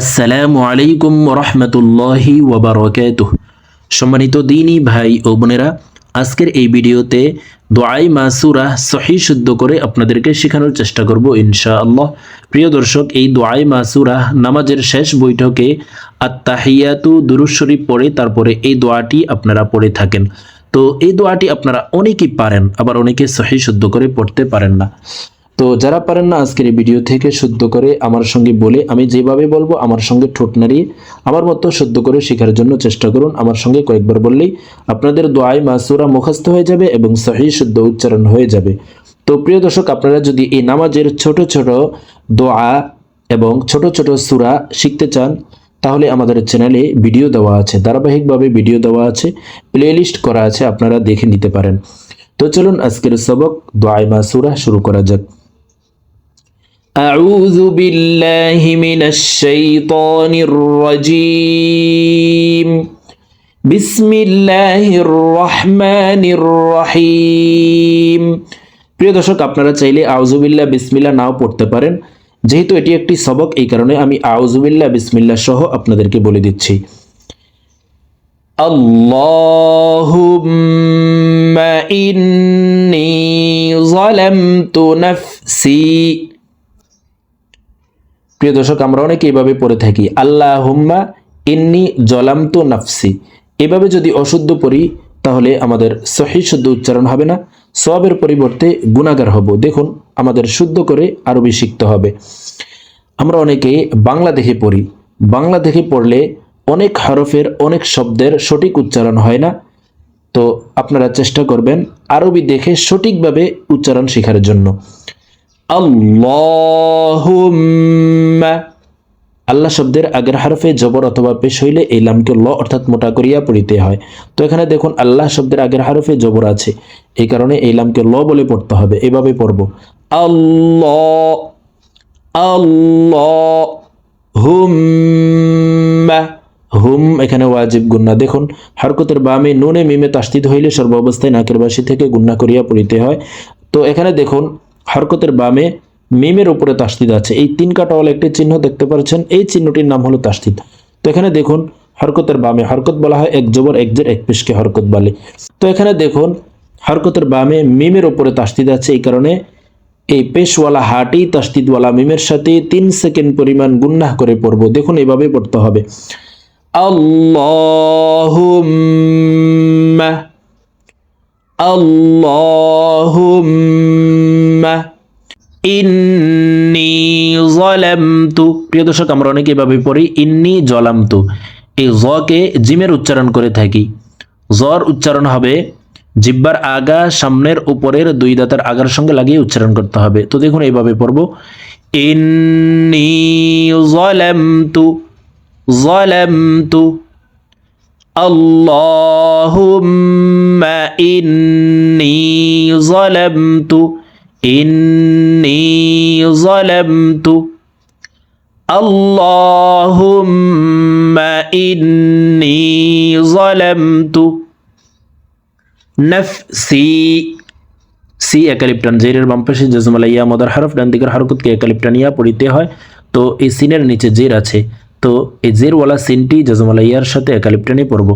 আসসালামু আলাইকুম রহমতুল্লাহি ওবরকাতুহ। সম্মানিত দিনী ভাই ও বোনেরা, আজকের এই ভিডিওতে দোয়াই মাসুরা সহি শুদ্ধ করে আপনাদেরকে শেখানোর চেষ্টা করব ইনশাআল্লাহ। প্রিয় দর্শক, এই দোয়াই মাসুরা নামাজের শেষ বৈঠকে আত্মাহিয়াতু দুরুজ শরীফ পড়ে তারপরে এই দোয়াটি আপনারা পড়ে থাকেন। তো এই দোয়াটি আপনারা অনেকেই পারেন, আবার অনেকে সহি শুদ্ধ করে পড়তে পারেন না। তো যারা পারেন না আজকের এই ভিডিও থেকে শুদ্ধ করে আমার সঙ্গে বলে আমি যেভাবে বলব আমার সঙ্গে ঠোঁট নাড়িয়ে আমার মতো শুদ্ধ করে শেখার জন্য চেষ্টা করুন। আমার সঙ্গে কয়েকবার বললেই আপনাদের দোয়াই মাসুরা মুখস্থ হয়ে যাবে এবং সহি শুদ্ধ উচ্চারণ হয়ে যাবে। তো প্রিয় দর্শক, আপনারা যদি এই নামাজের ছোট ছোট দোয়া এবং ছোট ছোট সুরা শিখতে চান, তাহলে আমাদের চ্যানেলে ভিডিও দেওয়া আছে, ধারাবাহিকভাবে ভিডিও দেওয়া আছে, প্লেলিস্ট করা আছে, আপনারা দেখে নিতে পারেন। তো চলুন আজকের সবক দোয়াই মাসুরা শুরু করা যাক। أعوذ بالله من الشيطان الرجيم بسم الله الرحمن الرحيم প্রিয় দর্শক আপনারা চাইলে আউজুবিল্লাহ বিসমিল্লাহ নাও পড়তে পারেন যেহেতু এটি একটি সবক এই কারণে আমি আউজুবিল্লাহ বিসমিল্লাহ সহ আপনাদেরকে বলে দিচ্ছি اللهم إني ظلمت نفسي প্রিয় দর্শক, আমরা অনেকে এভাবে পড়ে থাকি আল্লাহ হুম্মা ইন্নি জলামতু নাফসি। এভাবে যদি অশুদ্ধ পড়ি, তাহলে আমাদের সহি শুদ্ধ উচ্চারণ হবে না সবের পরিবর্তে গুণাগার হব। দেখুন, আমাদের শুদ্ধ করে আরবি শিখতে হবে। আমরা অনেকে বাংলা দেখে পড়ি বাংলা দেখে পড়লে অনেক হরফের, অনেক শব্দের সঠিক উচ্চারণ হয় না। তো আপনারা চেষ্টা করবেন আরবি দেখে সঠিকভাবে উচ্চারণ শেখার জন্য। আল্লাহ শব্দের আগের হারফে জবর অথবা পেশ হইলে এই লামকে ল অর্থাৎ মোটা করিয়া পড়িতে হয়। তো এখানে দেখুন, আল্লাহ শব্দের আগের হারফে জবর আছে। এই কারণে এই লামকে ল বলে পড়তে হবে। এভাবে পড়ব। আল্লাহ হুম এখানে ওয়াজিব গুন্না দেখুন, হরকতের বামে নুনে মিমে তাস্তিদ হইলে সর্বাবস্থায় নাকের বাসি থেকে গুন্না করিয়া পড়িতে হয়। তো এখানে দেখুন হরকতের বামে মিমের উপরে তাস্তিদ আছে। এই তিন কাটাওয়ালা একটি চিহ্ন দেখতে পাচ্ছেন। এই চিহ্নটির নাম হলো তাস্তিদ তো এখানে দেখুন, হরকতের বামে হরকত বলা হয়, এক জবর, এক জের, এক পেশকে হরকত বলে। তো এখানে দেখুন, হরকতের বামে মিমের উপরে তাস্তিদ আছে। এই কারণে এই পেশওয়ালা হাটি তাস্তিদওয়ালা মিমের সাথে তিন সেকেন্ড পরিমাণ গুন্নাহ করে পড়ব। দেখুন এভাবে পড়তে হবে। আল্লাহুম্মা আল্লাহুম্মা ইন্নি জলামতু প্রিয় দর্শক, আমরা অনেকে এভাবে পড়ি, ইন্নি জলামতু। এই জকে জিমের উচ্চারণ করে থাকি। জর উচ্চারণ হবে, জিব্বার আগা সামনের উপরের দুই দাঁতের আগার সঙ্গে লাগিয়ে উচ্চারণ করতে হবে। তো দেখুন, এইভাবে পড়ব, ইন্নি জলামতু জলামতু। اللهم إني ظلمت إني ظلمت اللهم إني ظلمت نفسي সি একালিপটান জেরের বাম পাশে জজমালাইয়া মদার হরফ ডান দিকের হরকতকে একালিপটানিয়া পড়িতে হয় তো এই সিনের নিচে জের আছে তো এই জেরওয়ালা সিনটি জজমালাইয়ার সাথে একালিপটানি পড়ব।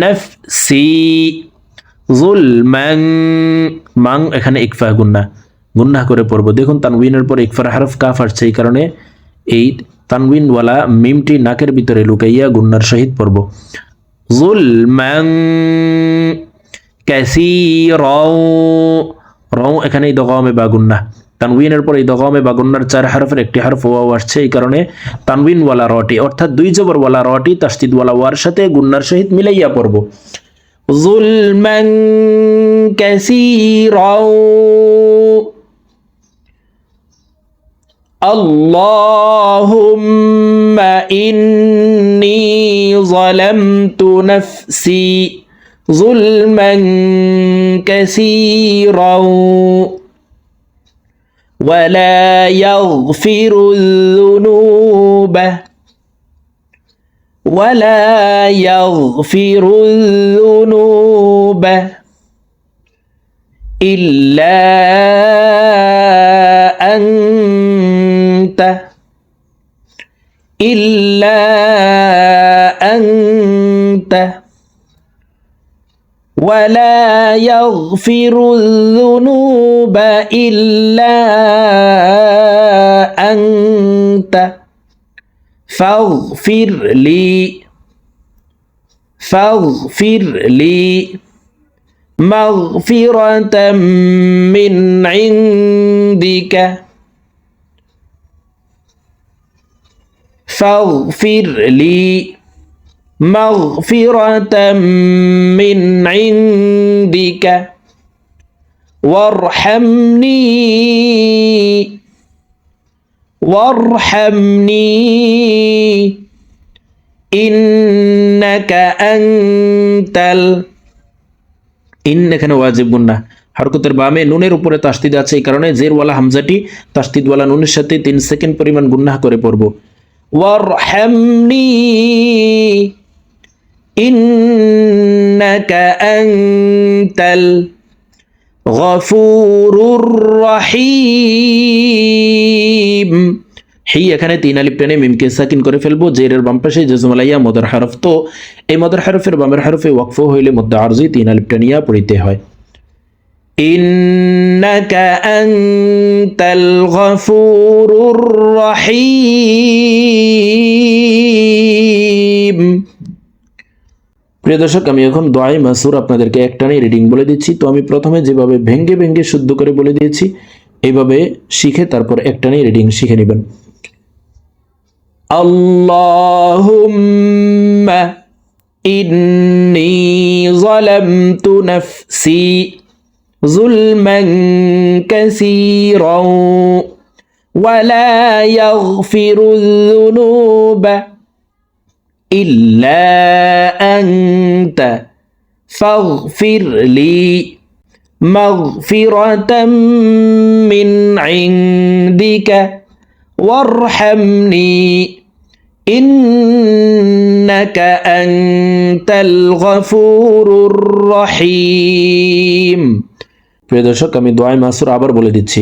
নফ সি জুল ম্যাং মাং, এখানে ইকফা গুন্না গুন্না করে পড়ব। দেখুন তানউইনের পর ইকফার হরফ কাফ আসছে এই কারণে এই তানউইনওয়ালা মিমটি নাকের ভিতরে লুকাইয়া গুন্নার সহিত পড়ব। জুল ম্যাং ক্যাসি রও রও এখানে এই দগমে বা গুন্না। তানউইনের পর এই দগমে বা গুন্নার চার হারফের একটি হারফ ওয়াও আসছে এই কারণে তানউইনওয়ালা রটি অর্থাৎ দুই জবরওয়ালা রটি তাস্তিদওয়ালা ওয়ার সাথে গুন্নার সহিত মিলাইয়া পড়ব জুলমান কাসীরা اللهم إني ظلمت نفسي ظلما كثيرا ولا يغفر الذنوب. ولا يغفر الذنوب. إلا أنت. إلا أنت. ولا يغفر الذنوب إلا أنت. فاغفر لي. فاغفر لي. مغفرة من عندك. فاغفر لي. مغفرة من عندك وارحمني وارحمني إنك أنت ال ইন এখানে ওয়াজিব গুন্না হরকতের বামে নুনের উপরে তাস্তিদ আছে এই কারণে জেরওয়ালা হামজাটি তাস্তিদওয়ালা নুনের সাথে তিন সেকেন্ড পরিমাণ গুন্নাহ করে পড়ব ওয়ারহামনি ইন্নাকা আনতাল গফুরুর রহিম। হি এখানে তিন আলিপ টেনে মিমকে সাকিন করে ফেলব। জেরের বাম পাশে জেজমালাইয়া, মদর হারফ তো। এই মদর হারফের বামের হারফে ওয়াকফ হইলে মধ্য আরজি তিন আলিপ টেনিয়া পড়িতে হয়। ইন্নাকা আনতাল গফুরুর রহিম। প্রিয় দর্শক, আমি এখন দোয়াই মাসুর আপনাদেরকে একটানি রিডিং বলে দিচ্ছি। তো আমি প্রথমে যেভাবে ভেঙ্গে ভেঙ্গে শুদ্ধ করে বলে দিয়েছি, এইভাবে শিখে তারপর একটানি রিডিং শিখে নেবেন। আল্লাহুম্মা ইন্নি যালামতু নাফসি যুলমান কাসীরা ওয়া লা إلا أنت فاغفر لي مغفرة من عندك وارحمني إنك أنت الغفور الرحيم প্রিয় দর্শক আমি দোয়াই মাসুর আবার বলে দিচ্ছি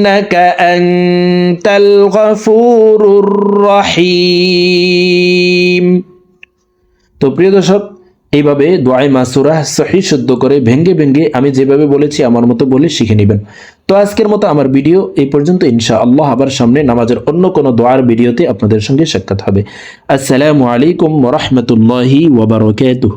إنك أنت الغفور الرحيم তো প্রিয় দর্শক এইভাবে দোয়াই মাসুরা সহি শুদ্ধ করে ভেঙ্গে ভেঙ্গে আমি যেভাবে বলেছি আমার মতো বলে শিখে নেবেন তো আজকের মতো আমার ভিডিও এই পর্যন্ত ইনশা আল্লাহ আবার সামনে নামাজের অন্য কোনো দোয়ার ভিডিওতে আপনাদের সঙ্গে সাক্ষাৎ হবে আসসালামু আলাইকুম ওরহমতুল্লাহি ওবরাকাতুহ